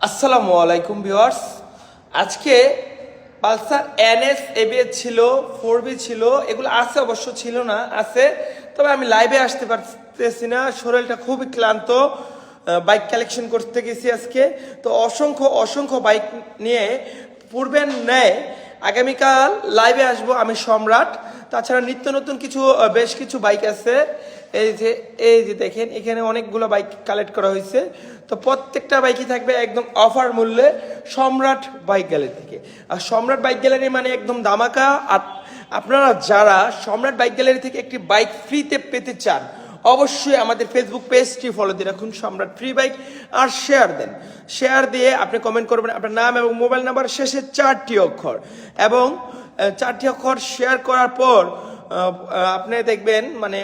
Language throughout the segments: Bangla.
আসসালামু আলাইকুম ভিওয়ার্স আজকে পালসার এনএস, এবিএস ছিল ফোর বি ছিল, এগুলো আছে অবশ্য, ছিল না, আছে। তবে আমি লাইভে আসতে পারতেছি না শরীরটা খুবই ক্লান্ত বাইক কালেকশন করতে গেছি আজকে। তো অসংখ্য অসংখ্য বাইক নিয়ে পূর্বের ন্যায় আগামীকাল লাইভে আসব আমি সম্রাট। তাছাড়া নিত্য নতুন কিছু বেশ কিছু বাইক আছে। এই যে এই যে দেখেন, এখানে অনেকগুলো বাইক কালেক্ট করা হয়েছে। তো প্রত্যেকটা বাইকই থাকবে একদম অফার মূল্যে সম্রাট বাইক গ্যালারি থেকে। আর সম্রাট বাইক গ্যালারি মানে একদম দামাকা আর আপনারা যারা সম্রাট বাইক গ্যালারি থেকে একটি বাইক ফ্রিতে পেতে চান, অবশ্যই আমাদের ফেসবুক পেজটি ফলো দিয়ে রাখুন, সম্রাট ফ্রি বাইক আর শেয়ার দেন। শেয়ার দিয়ে আপনি কমেন্ট করবেন, আপনার নাম এবং মোবাইল নাম্বার শেষে চারটি অক্ষর। এবং চারটি অক্ষর শেয়ার করার পর আপনি দেখবেন মানে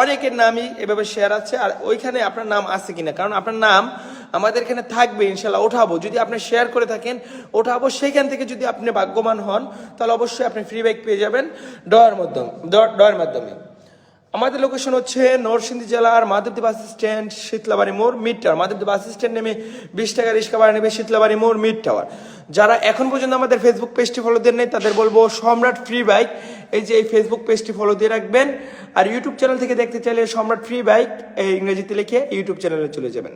অনেকের নামই এভাবে শেয়ার আছে, আর ওইখানে আপনার নাম আছে কিনা। কারণ আপনার নাম আমাদের এখানে থাকবে ইনশাল্লাহ ওঠাবো। যদি আপনি শেয়ার করে থাকেন, ওঠাবো। সেইখান থেকে যদি আপনি ভাগ্যবান হন, তাহলে অবশ্যই আপনি ফ্রি বাইক পেয়ে যাবেন, ডয়ের মাধ্যমে ডয়ের মাধ্যমে। আমাদের লোকেশন হচ্ছে নরসিংদী জেলার মাধবদী বাস স্ট্যান্ড শীতলাবাড়ি মোড় mid tower Madhabdi bus stand নেমে বিশ টাকা রিক্সা ভাড়া নেবে শীতলাবাড়ি মোড় মিড টাওয়ার যারা এখন পর্যন্ত আমাদের ফেসবুক পেজটি ফলো দিয়ে নেই তাদের বলব সম্রাট ফ্রি বাইক এই যে এই ফেসবুক পেজটি ফলো দিয়ে রাখবেন। আর ইউটিউব চ্যানেল থেকে দেখতে চাইলে সম্রাট ফ্রি বাইক এই ইংরেজিতে লিখে ইউটিউব চ্যানেলে চলে যাবেন।